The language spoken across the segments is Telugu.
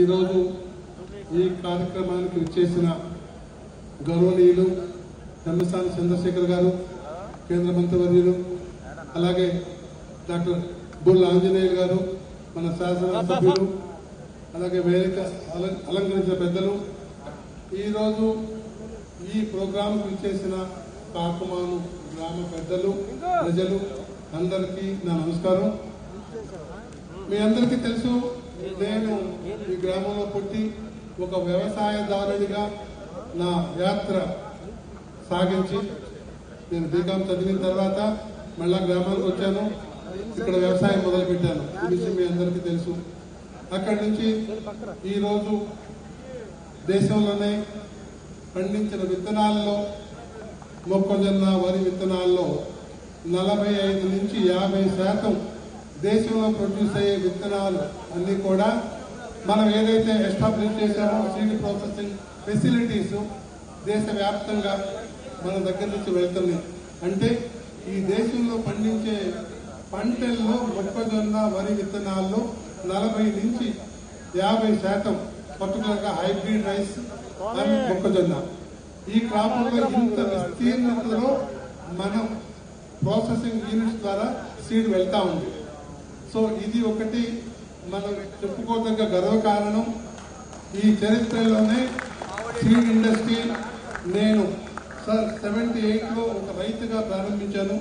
ఈరోజు ఈ కార్యక్రమానికి విచ్చేసిన గౌరవనీయులు ధర్మస్థాని చంద్రశేఖర్ గారు కేంద్ర మంత్రివర్యులు అలాగే డాక్టర్ బుల్ ఆంజనేయులు గారు మన శాసనసభ్యులు అలాగే వేదిక అలంకరించిన పెద్దలు. ఈరోజు ఈ ప్రోగ్రాంకు విచ్చేసిన కాకుమాను గ్రామ పెద్దలు ప్రజలు అందరికీ నా నమస్కారం. మీ అందరికీ తెలుసు నేను ఈ గ్రామంలో పుట్టి ఒక వ్యవసాయదారుడిగా నా యాత్ర సాగించి నేను బీకామ్ చదివిన తర్వాత మళ్ళా గ్రామానికి వచ్చాను. ఇక్కడ వ్యవసాయం మొదలు పెట్టాను ఈ విషయం మీ అందరికీ తెలుసు. అక్కడి నుంచి ఈరోజు దేశంలోనే పండించిన విత్తనాల్లో మొక్కజొన్న వరి విత్తనాల్లో నలభై ఐదు నుంచి యాభై శాతం దేశంలో ప్రొడ్యూస్ అయ్యే విత్తనాలు అన్ని కూడా మనం ఏదైతే ఎస్టాబ్లిష్ చేశామో సీడ్ ప్రాసెసింగ్ ఫెసిలిటీస్ దేశవ్యాప్తంగా మన దగ్గర నుంచి వెళ్తున్నాయి. అంటే ఈ దేశంలో పండించే పంటల్లో మొక్కజొన్న వరి విత్తనాల్లో నలభై నుంచి యాభై శాతం పర్టికులర్గా హైబ్రిడ్ రైస్ అండ్ మొక్కజొన్న. ఈ క్రాప్లో ఇంత విస్తీర్ణతలో మనం ప్రాసెసింగ్ యూనిట్స్ ద్వారా సీడ్ వెళ్తా ఉంది. సో ఇది ఒకటి మనం చెప్పుకోదగ్గ గర్వకారణం ఈ చరిత్రలోనే సీడ్ ఇండస్ట్రీ నేను సార్ సెవెంటీ ఎయిట్లో ఒక రైతుగా ప్రారంభించాను.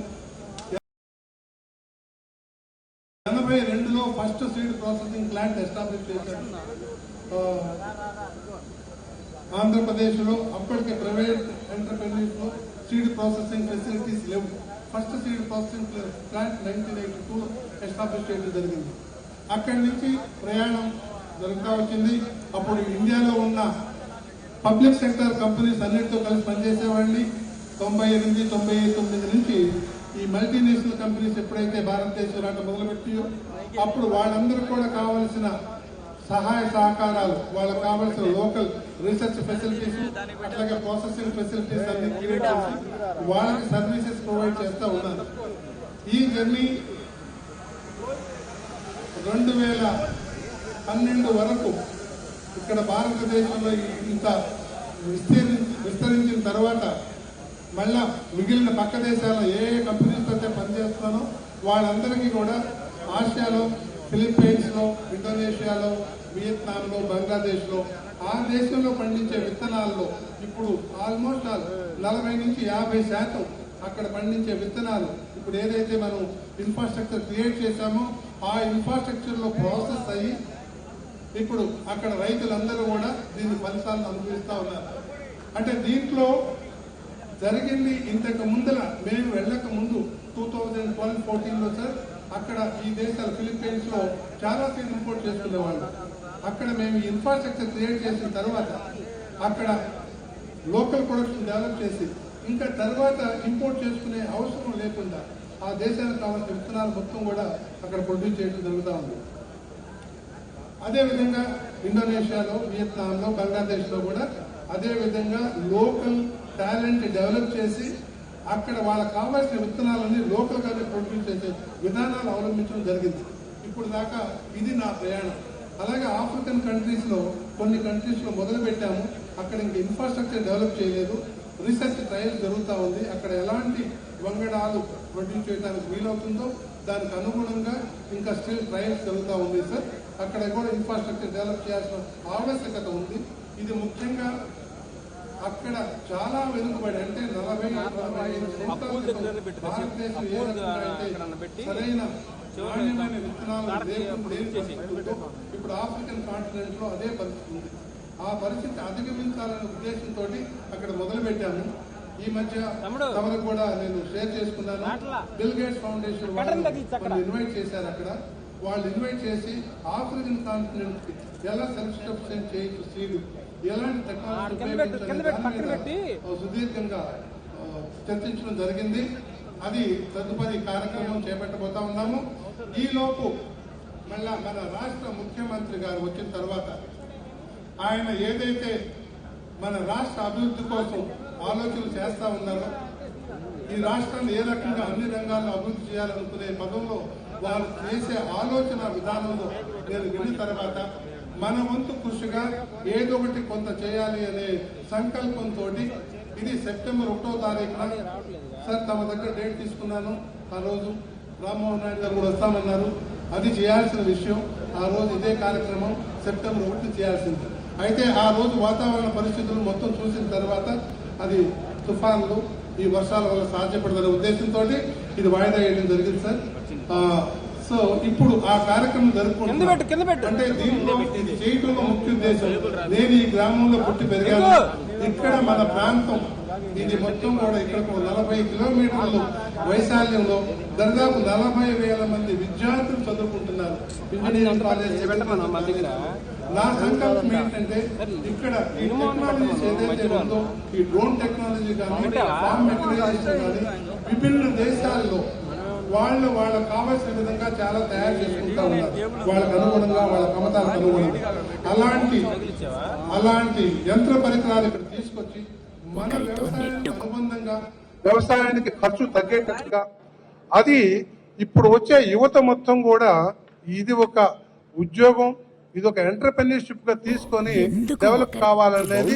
ఎనభై రెండులో first seed processing plant establish చేశాను. ఆంధ్రప్రదేశ్లో అప్పటికే ప్రైవేట్ ఎంటర్ప్రైజెస్లో సీడ్ ప్రాసెసింగ్ ఫెసిలిటీస్ లేవు. First seed processing plant nineteen eighty two establish చేయడం జరిగింది. అక్కడి నుంచి ప్రయాణం జరుగుతూ వచ్చింది. అప్పుడు ఇండియాలో ఉన్న పబ్లిక్ సెక్టర్ కంపెనీస్ అన్నిటితో కలిసి పనిచేసేవాడిని. తొంభై ఎనిమిది తొంభై తొమ్మిది నుంచి ఈ మల్టీనేషనల్ కంపెనీస్ ఎప్పుడైతే భారతదేశం రావడం మొదలుపెట్టాయో అప్పుడు వాళ్ళందరూ కూడా కావాల్సిన సహాయ సహకారాలు వాళ్ళకి కావాల్సిన లోకల్ రీసెర్చ్ ఫెసిలిటీస్ అట్లాగే ప్రాసెసింగ్ ఫెసిలిటీస్ అన్ని క్రియేట్ చేసి వాళ్ళకి సర్వీసెస్ ప్రొవైడ్ చేస్తూ ఉన్నారు ఈ జర్నీ రెండు వేల పన్నెండు వరకు ఇక్కడ భారతదేశంలో ఇంత విస్తీర్ణ విస్తరించిన తర్వాత మళ్ళా మిగిలిన పక్క దేశాల్లో ఏ ఏ కంపెనీస్ పనిచేస్తున్నానో వాళ్ళందరికీ కూడా ఆసియాలో ఫిలిప్పీన్స్లో ఇండోనేషియాలో వియత్నాంలో బంగ్లాదేశ్లో ఆ దేశంలో పండించే విత్తనాల్లో ఇప్పుడు ఆల్మోస్ట్ ఆల్ నలభై నుంచి యాభై శాతం అక్కడ పండించే విత్తనాలు. ఇప్పుడు ఏదైతే మనం ఇన్ఫ్రాస్ట్రక్చర్ క్రియేట్ చేశామో ఆ ఇన్ఫ్రాస్ట్రక్చర్లో ప్రాసెస్ అయ్యి ఇప్పుడు అక్కడ రైతులందరూ కూడా దీని ఫలితాలను అనుభవిస్తా ఉన్నారు. అంటే దీంట్లో జరిగింది ఇంతకు ముందర మేము వెళ్ళక ముందు టూ థౌజండ్ ట్వెల్వ్ ఫోర్టీన్లో సార్ అక్కడ ఈ దేశాలు ఫిలిప్పీన్స్లో చాలా సీన్ ఇంపోర్ట్ చేసుకునేవాళ్ళు. అక్కడ మేము ఇన్ఫ్రాస్ట్రక్చర్ క్రియేట్ చేసిన తర్వాత అక్కడ లోకల్ ప్రొడక్షన్ డెవలప్ చేసి ఇంకా తర్వాత ఇంపోర్ట్ చేసుకునే అవసరం లేకుండా ఆ దేశానికి కావాల్సిన విత్తనాలు మొత్తం కూడా అక్కడ ప్రొడ్యూస్ చేయడం జరుగుతూ ఉంది. అదేవిధంగా ఇండోనేషియాలో వియత్నాంలో బంగ్లాదేశ్లో కూడా అదేవిధంగా లోకల్ టాలెంట్ డెవలప్ చేసి అక్కడ వాళ్ళకు కావాల్సిన విత్తనాలన్నీ లోకల్ గానే ప్రొడ్యూస్ చేసే విధానాలు అవలంబించడం జరిగింది. ఇప్పుడు దాకా ఇది నా ప్రయాణం. అలాగే ఆఫ్రికన్ కంట్రీస్లో కొన్ని కంట్రీస్లో మొదలు పెట్టాము. అక్కడ ఇంకా ఇన్ఫ్రాస్ట్రక్చర్ డెవలప్ చేయలేదు. రీసెర్చ్ ట్రయల్ జరుగుతూ ఉంది. అక్కడ ఎలాంటి వంగడాలు ప్రొడ్యూస్ చేయడానికి వీలవుతుందో దానికి అనుగుణంగా ఇంకా స్టిల్ ట్రయల్స్ జరుగుతూ ఉంది సార్ అక్కడ కూడా ఇన్ఫ్రాస్ట్రక్చర్ డెవలప్ చేయాల్సిన ఆవశ్యకత ఉంది. ఇది ముఖ్యంగా అక్కడ చాలా వెనుకబడి అంటే నలభై సరైన నాణ్యమైన విత్తనాలు ఇప్పుడు ఆఫ్రికన్ కాంటినెంట్లో అదే పరిస్థితి ఉంది ఆ పరిస్థితి అధిగమించాలనే ఉద్దేశంతో అక్కడ మొదలు పెట్టాము ఈ మధ్య. తమకు కూడా నేను షేర్ చేసుకున్నాను. Bill Gates foundation. వాళ్ళు ఇన్వైట్ చేశారు అక్కడ వాళ్ళు ఇన్వైట్ చేసి ఆఫ్రికన్ కాంటినెంట్కి ఎలా సెల్ఫ్ సఫిషియెంట్ చేయొచ్చు సీడ్ ఎలాంటి టెక్నాలజీ. సుదీర్ఘంగా చర్చించడం జరిగింది. అది తదుపరి కార్యక్రమం చేపట్టబోతా ఉన్నాము. ఈ లోపు మళ్ళా మన రాష్ట్ర ముఖ్యమంత్రి గారు వచ్చిన తర్వాత ఆయన ఏదైతే మన రాష్ట్ర అభివృద్ధి కోసం ఆలోచనలు చేస్తా ఉన్నారో ఈ రాష్ట్రాన్ని ఏ రకంగా అన్ని రంగాల్లో అభివృద్ధి చేయాలనుకునే పదంలో వారు చేసే ఆలోచన విధానంలో నేను విన్న తర్వాత మన వంతు కృషిగా ఏదో ఒకటి కొంత చేయాలి అనే సంకల్పంతో ఇది సెప్టెంబర్ ఒకటో తారీఖున సార్ తమ దగ్గర డేట్ తీసుకున్నాను. ఆ రోజు రామ్మోహన్ నాయుడు గారు కూడా వస్తామన్నారు. అది చేయాల్సిన విషయం. ఆ రోజు ఇదే కార్యక్రమం సెప్టెంబర్ ఒకటి చేయాల్సింది. అయితే ఆ రోజు వాతావరణ పరిస్థితులు మొత్తం చూసిన తర్వాత అది తుఫాన్లు ఈ వర్షాల వల్ల సాధ్యపడదనే ఉద్దేశంతో ఇది వాయిదా వేయడం జరిగింది సార్. సో ఇప్పుడు ఆ కార్యక్రమం జరుపుకుంటున్నాం. అంటే దీంట్లో ఇది చేయడంలో ముఖ్య ఉద్దేశం. నేను ఈ గ్రామంలో పుట్టి పెరిగాను. ఇక్కడ మన ప్రాంతం ఇది మొత్తం కూడా ఇక్కడ నలభై కిలోమీటర్లు వైశాల్యంలో దాదాపు నలభై వేల మంది విద్యార్థులు చదువుకుంటున్నారు. నా సంకల్పం ఏంటంటే ఇక్కడ ఈ టెక్నాలజీస్ ఏదైతే ఉందో ఈ డ్రోన్ టెక్నాలజీ కానీ ఫార్మ్ మెకనైజేషన్ కానీ విభిన్న దేశాల్లో వాళ్ళు వాళ్ళకి కావాల్సిన విధంగా చాలా తయారు చేసుకుంటా ఉన్నారు. వాళ్ళకి అనుగుణంగా వాళ్ళ కమతాలకు అనుగుణంగా. అలాంటి అలాంటి యంత్ర పరికరాలు ఇక్కడ తీసుకొచ్చి మన వ్యవసాయానికి అనుబంధంగా వ్యవసాయానికి ఖర్చు తగ్గేటట్టుగా అది ఇప్పుడు వచ్చే యువత మొత్తం కూడా ఇది ఒక ఉద్యోగం ఇది ఒక ఎంటర్ప్రెన్యూర్షిప్గా తీసుకొని డెవలప్ కావాలనేది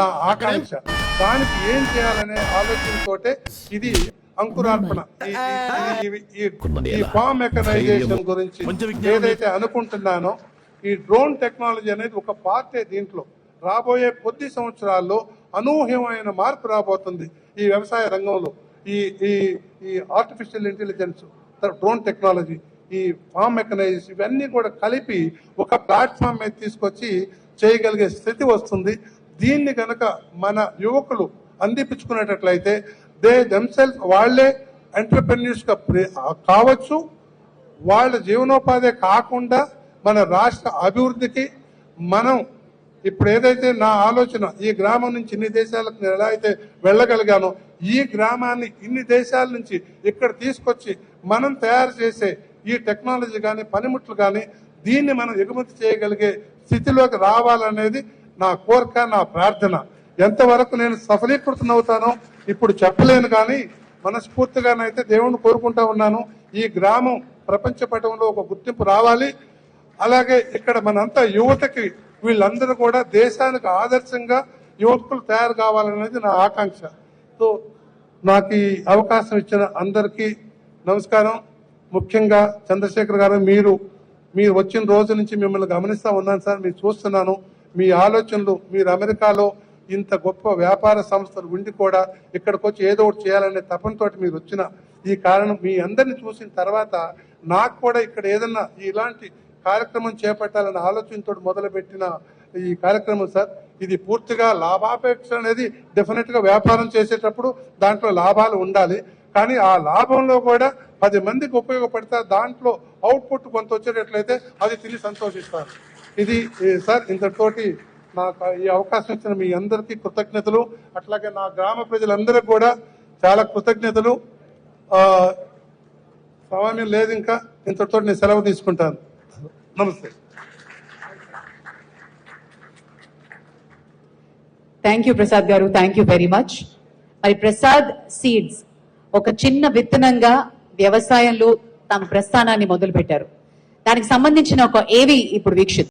నా ఆకాంక్ష. దానికి ఏం చేయాలనే ఆలోచనతోటే ఇది అంకురార్పణ. ఈ- ఫామ్ మెకనైజేషన్ గురించి ఏదైతే అనుకుంటున్నానో ఈ డ్రోన్ టెక్నాలజీ అనేది ఒక పార్టే దీంట్లో రాబోయే కొద్ది సంవత్సరాల్లో అనూహ్యమైన మార్పు రాబోతుంది ఈ వ్యవసాయ రంగంలో. ఈ ఈ ఈ ఆర్టిఫిషియల్ ఇంటెలిజెన్స్ డ్రోన్ టెక్నాలజీ ఈ ఫామ్ మెకనైజేషన్ ఇవన్నీ కూడా కలిపి ఒక ప్లాట్ఫామ్ మీద తీసుకొచ్చి చేయగలిగే స్థితి వస్తుంది. దీన్ని గనక మన యువకులు అందిపించుకునేటట్లయితే దే దెమ్సెల్స్ వాళ్ళే ఎంటర్ప్రెన్యూర్స్గా కావచ్చు. వాళ్ళ జీవనోపాధి కాకుండా మన రాష్ట్ర అభివృద్ధికి మనం ఇప్పుడు ఏదైతే నా ఆలోచన ఈ గ్రామం నుంచి ఇన్ని దేశాలకు నేను ఎలా అయితే వెళ్ళగలిగానో ఈ గ్రామాన్ని ఇన్ని దేశాల నుంచి ఇక్కడ తీసుకొచ్చి మనం తయారు చేసే ఈ టెక్నాలజీ కానీ పనిముట్లు కానీ దీన్ని మనం ఎగుమతి చేయగలిగే స్థితిలోకి రావాలనేది నా కోరిక నా ప్రార్థన. ఎంతవరకు నేను సఫలీకృతం అవుతానో ఇప్పుడు చెప్పలేను కానీ మనస్ఫూర్తిగానైతే దేవుణ్ణి కోరుకుంటా ఉన్నాను. ఈ గ్రామం ప్రపంచ పటంలో ఒక గుర్తింపు రావాలి. అలాగే ఇక్కడ మనంతా యువతకి వీళ్ళందరూ కూడా దేశానికి ఆదర్శంగా యువకులు తయారు కావాలనేది నా ఆకాంక్ష. సో నాకు ఈ అవకాశం ఇచ్చిన అందరికీ నమస్కారం. ముఖ్యంగా చంద్రశేఖర్ గారు మీరు మీరు వచ్చిన రోజు నుంచి మిమ్మల్ని గమనిస్తా ఉన్నాను సార్. మీరు చూస్తున్నాను. మీ ఆలోచనలు మీరు అమెరికాలో ఇంత గొప్ప వ్యాపార సంస్థలు ఉండి కూడా ఇక్కడికి వచ్చి ఏదో ఒకటి చేయాలనే తపనతో మీరు వచ్చిన ఈ కారణం మీ అందరిని చూసిన తర్వాత నాకు కూడా ఇక్కడ ఏదన్నా ఇలాంటి కార్యక్రమం చేపట్టాలనే ఆలోచనతో మొదలుపెట్టిన ఈ కార్యక్రమం సార్ ఇది పూర్తిగా లాభాపేక్ష అనేది డెఫినెట్గా వ్యాపారం చేసేటప్పుడు దాంట్లో లాభాలు ఉండాలి. కానీ ఆ లాభంలో కూడా పది మందికి ఉపయోగపడతా దాంట్లో అవుట్పుట్ కొంత వచ్చేటట్లయితే అది తిని సంతోషిస్తారు. ఇది సార్ ఇంతటితోటి నాకు ఈ అవకాశం ఇచ్చిన మీ అందరికీ కృతజ్ఞతలు. అట్లాగే నా గ్రామ ప్రజలందరికీ కూడా చాలా కృతజ్ఞతలు. ఆ, సమయం లేదు ఇంకా. ఇంతటితో నేను సెలవు తీసుకుంటాను. నమస్తే. థ్యాంక్ యూ ప్రసాద్ గారు థ్యాంక్ యూ వెరీ మచ్ మరి ప్రసాద్ సీడ్స్ ఒక చిన్న విత్తనంగా వ్యవసాయంలో తమ ప్రస్థానాన్ని మొదలుపెట్టారు. దానికి సంబంధించిన ఒక ఏవి ఇప్పుడు వీక్షిద్దాం.